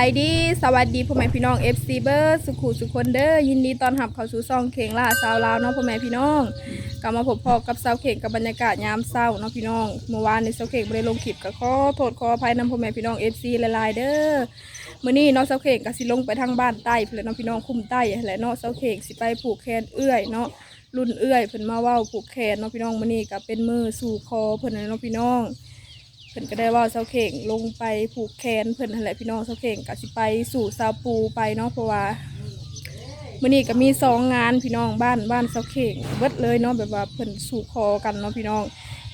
ายดีสวัสดีพ่อแม่พี่น้อง FC เบอร์สุขุสุขคนเด้อยินดีตอนรับเขาสู่ซองเข่งล่าสาวลาวเนาะพ่อแม่พี่น้องกลับมาพบพอกับสาวเข่งกับบรรยากาศยามเศร้าเนาะพี่น้องเมื่อวานในสาวเข่งบ่ได้ลงคลิปก็ขอโทษขออภัยนำพ่อแม่พี่น้อง FC หลายเด้อมื้อนี้เนาะสาวเข่งก็สิลงไปทางบ้านใต้เพิ่นแหละเนาะพี่น้องคุ้มใต้แหละเนาะสาวเข่งสิไปผูกแขนเอื้อยเนาะรุ่นเอื้อยเพิ่นมาว้าผูกแขนเนาะพี่น้องมื้อนี้ก็เป็นมือสู่คอเพิ่นน่ะเนาะพี่น้อง พิ่นก็ได้ว่าเสาเข่งลงไปผูกแขนเพิ่นนั่นแหละพี่น้องเสาเข่งก็สิไปสู่ซาปูไปเนาะเพราะว่ามื้อนี้ก็มีสองงานพี่น้องบ้านบ้านเสาเข่งเบิดเลยเนาะแบบว่าเพิ่นสู่คอกันเนาะพี่น้อง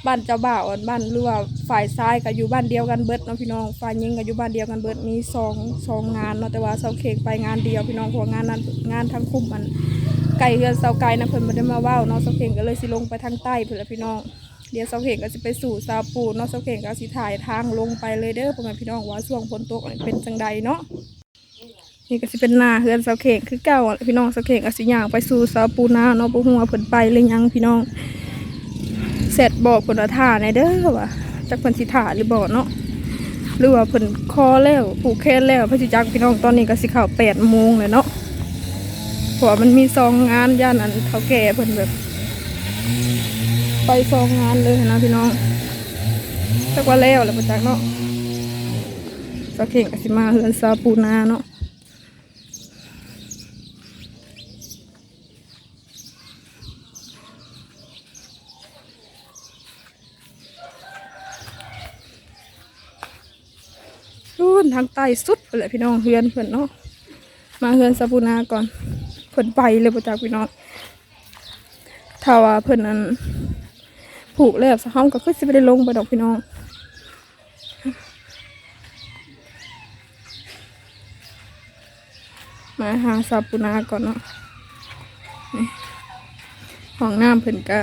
บ้านเจ้าบ่าวอันบ้านหรือว่าฝ่ายซ้ายก็อยู่บ้านเดียวกันเบิดเนาะพี่น้องฝ่ายหญิงก็อยู่บ้านเดียวกันเบิดมีสองสองงานเนาะแต่ว่าเสาเข่งไปงานเดียวพี่น้องเพราะว่างานนั้นงานทั้งคุ้มมันไก่เฮือนเสาไก่นะเพิ่นบ่ได้มาว้าเนาะเสาเข่งก็เลยสิลงไปทางใต้เพิ่นละพี่น้อง เดี๋ยวเสาเข่งก็จะไปสู่ซาปูเนาะเสาเข่งก็สิถ่ายทางลงไปเลยเด้อพ่อแม่พี่น้องว่าช่วงฝนตกเป็นจังใดเนาะนี่ก็สิเป็นนาเฮือนเสาเข่งคือเก่าอะพี่น้องเสาเข่งก็สิย่างไปสู่ซาปูนาเนาะบ่ฮู้ว่าเพิ่นไปหรือยังพี่น้องเสร็จบอกเพิ่นว่าท่าในเด้อว่าจักเพิ่นสิท่าหรือบ่เนาะหรือว่าเพิ่นคอแล้วผูกแขนแล้วพิ่นสิจักพี่น้องตอนนี้ก็สิเข้า8โมงเลยเนาะเพราะว่ามันมีซองงานย่านอันเฒ่าแก่เพิ่นแบบ ไปซองงานเลยนะพี่น้องจักว่าแล้วแหละประจักเนาะสาวเข่งกสิมาเฮือนซาปูนาเนาะรุ่นทางใต้สุดเลยพี่น้องเฮือนเพื่อนเนาะมาเฮือนซาปูนาก่อนเพิ่นไปเลยประจักพี่น้องถ้าว่าเพิ่นนั้น ผูกแล้วสะห้องก็คือสิไม่ได้ลงไปดอกพี่น้องมาหาซาปูนาก่อนเนาะห้องน้ำเพิ่นก็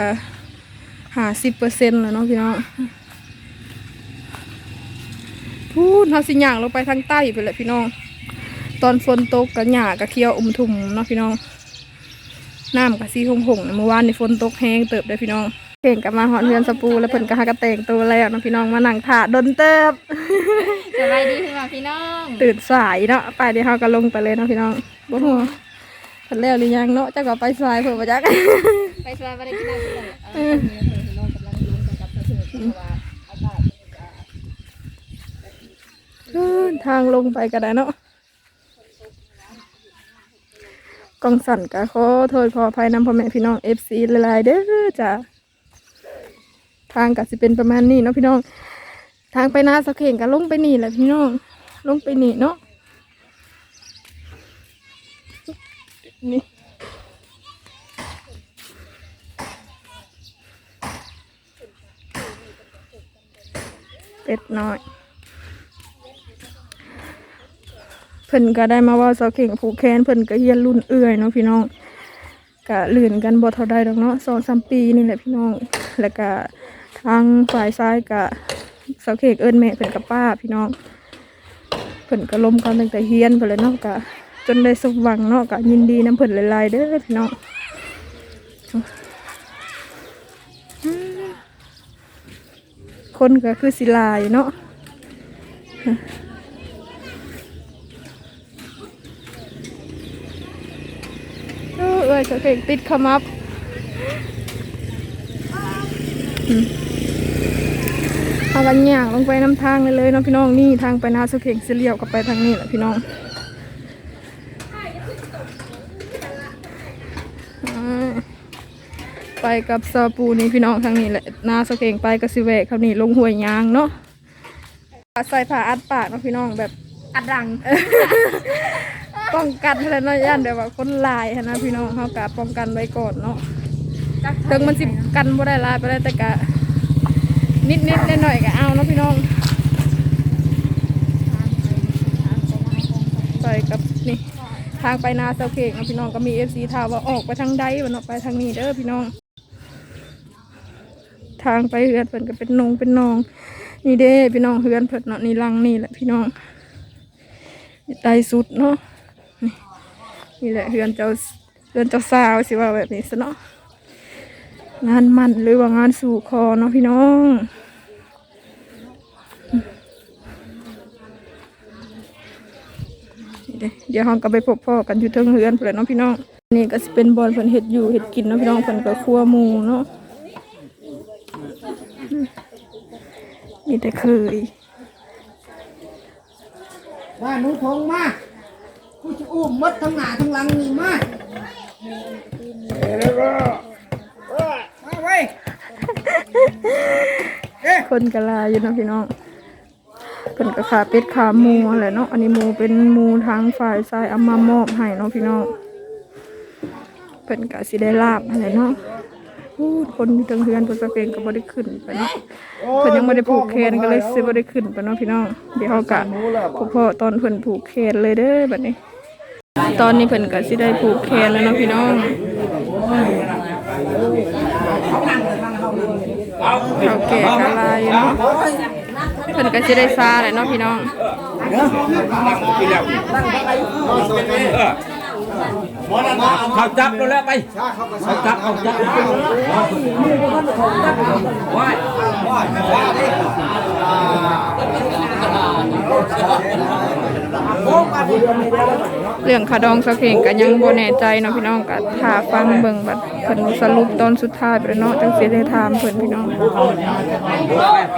หาสิบเปอร์เซ็นต์แล้วเนาะพี่น้องพูดเฮาสิหยางลงไปทางใต้ไปเลยพี่น้อง ตอนฝนตกก็หญ้าก็เขียวอมทุ่มเนาะพี่น้อง น้ำกับสีหงหงเมื่อวานในฝนตกแห้งเติบได้พี่น้อง เก่งกับมาหอนเฮือนสปูแล้วเพิ่นก็หากระแต่งตัวแล้วเนาะพี่น้องมานั่งถ่าดนเติบ สบายดีพี่น้องพี่น้องตื่นสายเนาะไปเดี๋ยวเฮาก็ลงไปเลยเนาะพี่น้องบ่ฮู้ว่าเพิ่นแล้วหรือยังเนาะจักว่าไปสายเพิ่นบ่จัก ไปสบายบ่ได้กินน้ำกินเลยเออพี่น้องกำลังลุ้นกันกับเพื่อนเพราะว่าอากาศเดินทางลงไปก็ได้เนาะกองสั่นก็ขอโทษขออภัยนำพ่อแม่พี่น้อง FC หลายๆเด้อจ้ะ ทางก็สิเป็นประมาณนี้เนาะพี่น้อง ทางไปนาสะเข่งก็ลงไปนี่แหละพี่น้อง ลงไปนี่เนาะนี่เป็ดน้อยเพิ่นก็ได้มาว่าเสาเข่งผูกแขนเพิ่นก็เฮียนรุ่นเอื่อยเนาะพี่น้องก็ลื่นกันบ่เท่าใดดอกเนาะสองสามปีนี่แหละพี่น้อง แล้วก็ ทางฝ่ายซ้ายก็เสาเข่งเอิ้นแม่เพิ่นกับป้าพี่น้องเพิ่นก็ล้มกันตั้งแต่เฮียนเพิ่นเลยเนาะก็จนได้สมหวังเนาะก็ยินดีนํเพิ่นหลายๆเด้อพี่น้องคนก็คือสิลายเนาะเออเอ้ยเสาเข่งติดขมับอืม เอากันย่างลงไปน้ำทางเลยเลยเนาะพี่น้องนี่ทางไปนาเสาเข่งเสียเลี้ยวกลับไปทางนี้แหละพี่น้องอ่าไปกับซาปูนี่พี่น้องทางนี้แหละนาเสาเข่งไปกับสิแวกเขานี่ลงห้วยยางเนาะใส่ผ้าอัดปากเนาะพี่น้องแบบอัดดังป้องกันอะไรเนาะย่านเดี๋ยวว่าคนหลายหั้นนะพี่น้องเขากะป้องกันไว้ก่อนเนาะถึงมันสิกันบ่ได้หลายไปได้แต่กะ นิดนิดหน่อยหน่อยๆก็เอาเนาะพี่น้องไปกับนี่ทางไปนาเซาเข่งเนะพี่น้องก็มีเอฟซีถามว่าออกไปทางใดวันเนาะไปทางนี้เด้อพี่น้อง ทางไปเฮือนเพิ่นก็เป็นนงเป็นนอง นี่เด้พี่น้องเฮือนเพิ่นเนาะนี่ลังนี่แหละพี่น้องไตสุดเนาะนี่นี่แหละเฮือนเจ้าเฮือนเจ้าสาวสิว่าแบบนี้ซะเนาะ งานมันหรือว่างานสู่คอเนาะพี่น้อง เดี๋ยวเราก็ไปพบพ่อกันอยู่เทิงเฮือนเพุ่อนเนาะพี่น้อง นี่ก็สเป็นบอลเพิ่นเฮ็ดอยู่เฮ็ดกินเนาะพี่น้องเพิ่นก็ครัวมูเนาะนี่แต่เคยว่าหนูทงมากูจะอุ้มมดทั้งหน้าทั้งหลังนี่มามาไว้ เอ๊ะคนกะลาอยู่เนาะพี่น้องเพิ่นก็ขาเป็ดขาหมูแหละเนาะอันนี้หมูเป็นหมูทางฝ่ายซ้ายเอามามอบให้เนาะพี่น้องเพิ่นก็สิได้ลาบอะไรเนาะคนอยู่ทางเฮือนเพิ่นก็เก่งก็บ่ได้ขึ้นไปเนาะเพิ่นยังไม่ได้ผูกแขนก็เลยสิบ่ได้ขึ้นไปเนาะพี่น้องเดี๋ยวเฮากะพบพ่อตอนเพิ่นผูกแขนเลยเด้อบัดนี้ ตอนนี้เพิ่นก็สิได้ผูกแขนแล้วเนาะพี่น้อง เขาแก่กะลายเนาะเพิ่นก็สิได้ซาแหละเนาะพี่น้อง เขาจับเราแล้วไปเขาจับเขาจับว้ายเรื่องขาดองสักเพลงก็ยังบ่แน่ใจเนาะพี่น้องก็ถ้าฟังเบิ่งบัดเพิ่นสรุปตอนสุดท้ายไปแล้วเนาะจังสิได้ถามเพิ่นพี่น้อง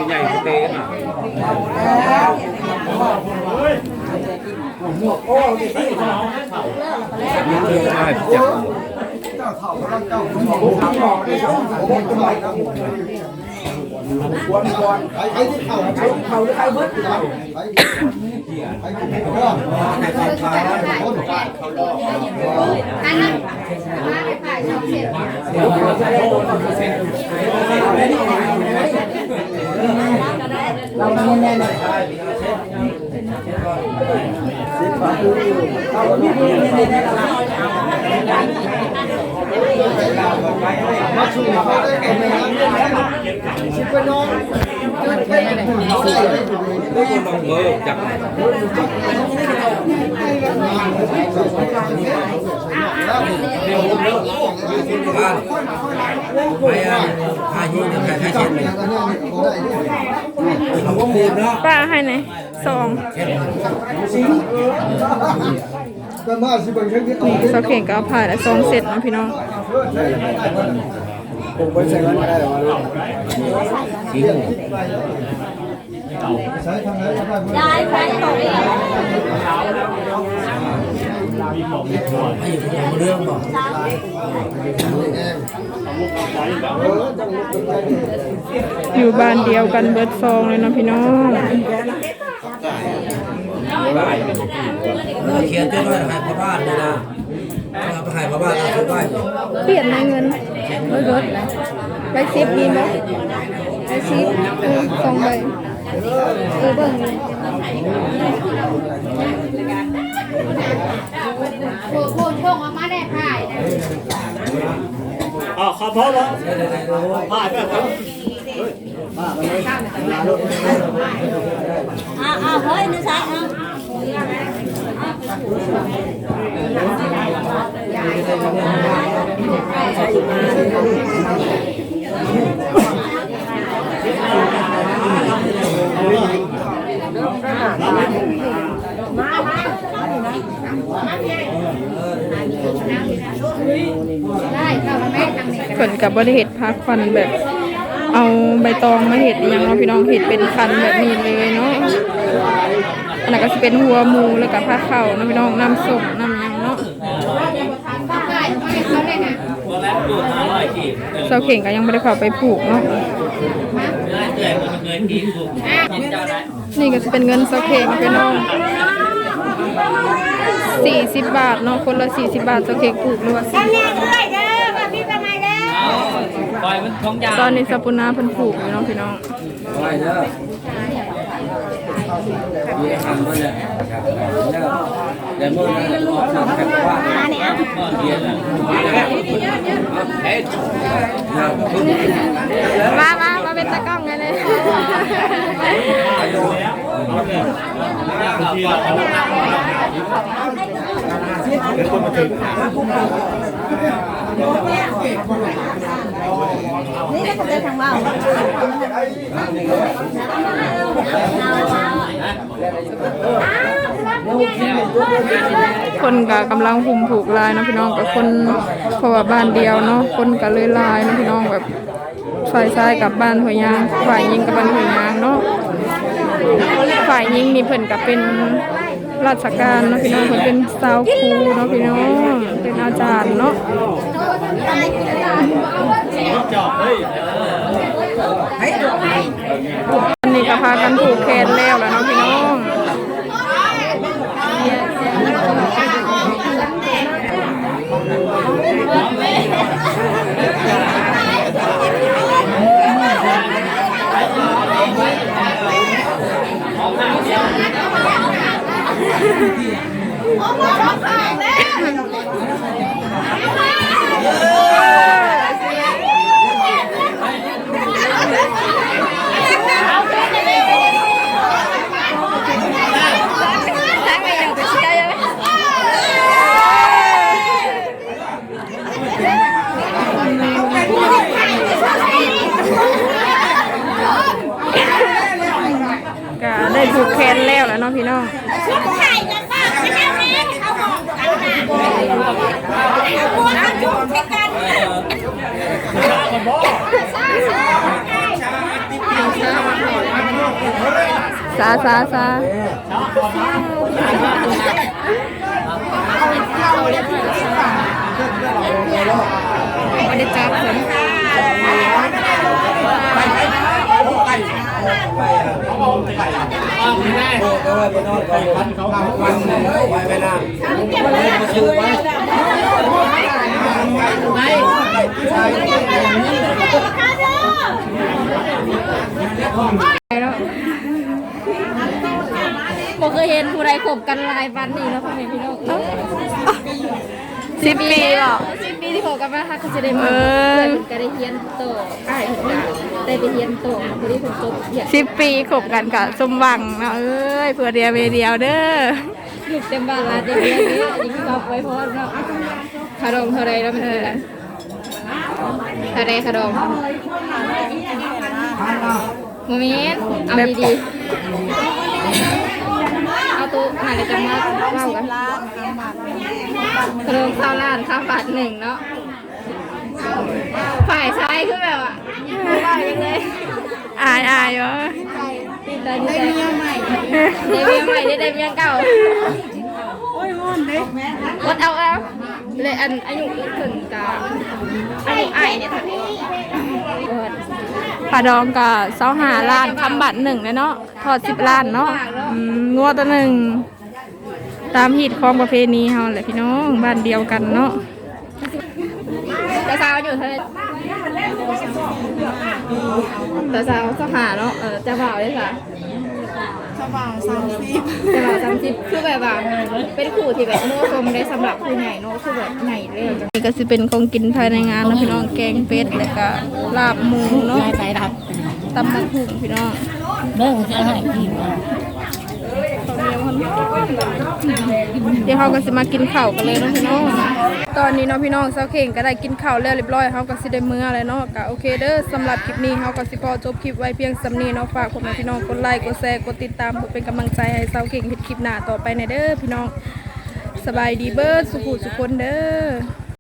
ใหญ่เตะ เบอร์จับบ้าน ไป อะพายิงใครใครเช่นเลยเขาก็พูดเนาะป้าให้ไหนสองก็มาสิเบิ่งเช่นที่เอานี่สักเพลงก็ผ่านและสองเสร็จเนาะพี่น้องผมไปใส่กันได้หรอใช้ทำไงก็ได้ได้ใครตกเลยเรื่องบอก อยู่บ้านเดียวกันเบิดซองเลยเนาะพี่น้องเขียนด้วยว่าใครพ่อบ้านเลยนะเอาไปใครพ่อบ้านเอาไปบ้านเปลี่ยนในเงินเบิดเบิดใบซิปมีไหมใบซิปเออสองใบเออเบิ่งเลยโคโคโชคมาได้ผ่ายนะ อ๋อขอพบว่าผ่านแบบครับอ้าวอ้าวเฮ้ยนี่ใช่อ้าด้เข้ามาแม่ทางนี้ เพิ่น กับบริเห็ดพักฟันแบบ เอาใบตองมาเห็ดยังเนาะพี่น้องเห็ดเป็นคันแบบนี้เลยเนาะอันนั้นก็จะเป็นหัวหมูแล้วก็ผ้าเข่านาะพี่น้องน้ำส้มน้ำยังเนาะเขาะเสาเข่งก็ยังไม่ได้เข้าไปผูกเนาะนี่ก็จะเป็นเงินเสาเข่งพี่น้องสี่สิบบาทเนาะคนละสี่สิบบาทเสาเข่งผูกหรือว่าสิ อตอนนี้สปุนาเพิ่นผูกอยู่เนาะพี่น้องไปเด้อมีอาหารมาเลยเดี๋ยวมื่อนั้นทำแค่ว่าเรียนแล้วเฮ้ยมามามาเป็นตะกล้องไงเลยเนี่ ก็จะทางว่าคนก็กำลังหุ่มผูกลายนะพี่น้องกับคนเพราะว่าบ้านเดียวเนาะคนก็เลยลายนะพี่น้องแบบฝ่ายซ้ายกับบ้านหัวยางฝ่ายยิงกับบ้านหัวยางเนาะฝ่ายยิงนี่เพิ่นก็เป็น ราชการเนาะพี่น้องเพิ่นเป็นสาวครูเนาะพี่น้องเป็นอาจารย์เนาะอันนี้ก็พากันผูกแขนแล้วแล้วเนาะพี่น้อง ก็ได้ผูกแขนแล้วแล้วเนาะพี่น้องสาสาสาไม่ได้จับผม โอ้ ก็ว่าไปนอนกอนพันเขาพันไปไปน้ำมาซื้อไว้บ่เคยเห็นผู้ใดขบกันลายวันนี่เนาะพ่อแม่พี่น้องเอ้า สิบปีเหรอสิบปีที่ขบกันมาค่ะก็จะได้มาเออเพื่อนก็ได้เฮียนโตอ้ายเพิ่นก็ได้ไปเฮียนโตผู้ที่เพิ่นจบเฮียนสิบปีขบกันกับสมหวังเนาะเอ้ยเพื่อเดียวเวเดียวเด้ออยู่เต็มบ้านละเต็มเรียนนี้อันนี้ก็ไว้พอเนาะขนมเท่าไรแล้วมันเท่าไรเท่าไรขนมโมเมนต์เอาดีๆเอา ตู้หาอะไรจะมาเล่ากันขนมข้าวร้านข้าวผัดหนึ่งเนาะฝ่ายซ้ายคือแบบอะว่ายังไงอายอายเหรอดีใจดีใจได้เมียใหม่ได้เมียใหม่ได้ได้เมียเก่าโอ้ยฮ้อนเด้อดเอาเอาเลยอันอายุถึงกาอายุไอ้ายเนี่ยท่าไหร่เผาดองกับเสาหาล้านคำบัตรหนึ่งเลยเนาะทอดสิบล้านเนาะอืมงัวตัวหนึ่งตามหีดของประเพณีเฮาแหละพี่น้องบ้านเดียวกันเนาะแต่สาวอยู่เธอแต่สาวสหาเนาะเออจะบ่าวเลยค่ะ บ่าวสามสิบจะบ่าวสามสิบคือแบบว่าเป็นคู่ที่แบบเหมาะสมได้สำหรับผู้ใหญ่เนาะคือแบบใหญ่เลยนี่ก็สิเป็นของกินภายในงานเนาะพี่น้องแกงเป็ดแล้วก็ลาบหมูเนาะไปรับตำบักหุ่งพี่น้องเรื่องจะให้กิน เดี๋ยวเราก็สิมากินข้าวกันเลยเนาะพี่น้อง ตอนนี้เนาะพี่น้องเซาเข่งก็ได้กินข้าวแล้วเรียบร้อยเขาก็สิได้มื้อแล้วเนาะก็โอเคเด้อสำหรับคลิปนี้เขาก็สิขอจบคลิปไว้เพียงสำนี้เนาะฝากพ่อแม่พี่น้องกดไลค์กดแชร์กดติดตามเพื่อเป็นกำลังใจให้เซาเข่งเฮ็ดคลิปหน้าต่อไปในเด้อพี่น้องสบายดีเบิร์ดสุขุสุขคนเด้อ